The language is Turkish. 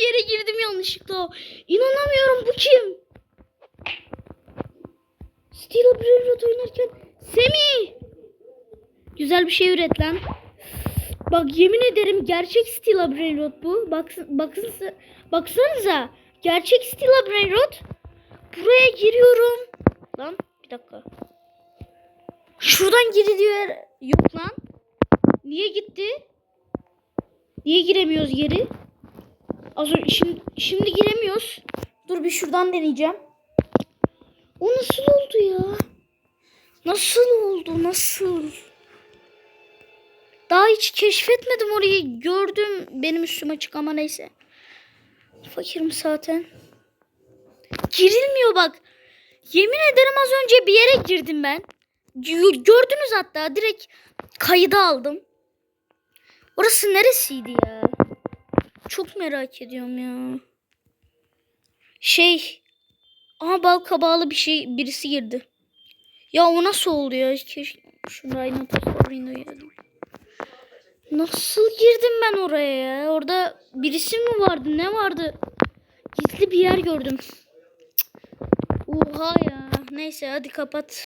bir yere girdim yanlışlıkla. İnanamıyorum bu kim? Steel Railroad oynarken Semih. Güzel bir şey üret lan. Bak yemin ederim gerçek Steel Railroad bu. Baksın, baksanıza, baksanıza. Gerçek Steel Railroad. Buraya giriyorum. Lan bir dakika. Şuradan giri diyor. Yok lan. Niye gitti? Niye giremiyoruz geri? Az önce, şimdi, şimdi giremiyoruz. Dur bir şuradan deneyeceğim. O nasıl oldu ya? Nasıl oldu? Nasıl? Daha hiç keşfetmedim orayı. Gördüm benim üstüme açık ama neyse. Fakirim zaten. Girilmiyor bak. Yemin ederim az önce bir yere girdim ben. Gö- Gördünüz hatta direkt kayıda aldım. Orası neresiydi ya? Çok merak ediyorum ya. Şey. Aha bal kabağlı bir şey birisi girdi. Ya o nasıl oldu ya? Keşke şu Rhino Rhino yedim. Nasıl girdim ben oraya ya? Orada birisi mi vardı? Ne vardı? Gizli bir yer gördüm. Oha ya. Neyse hadi kapat.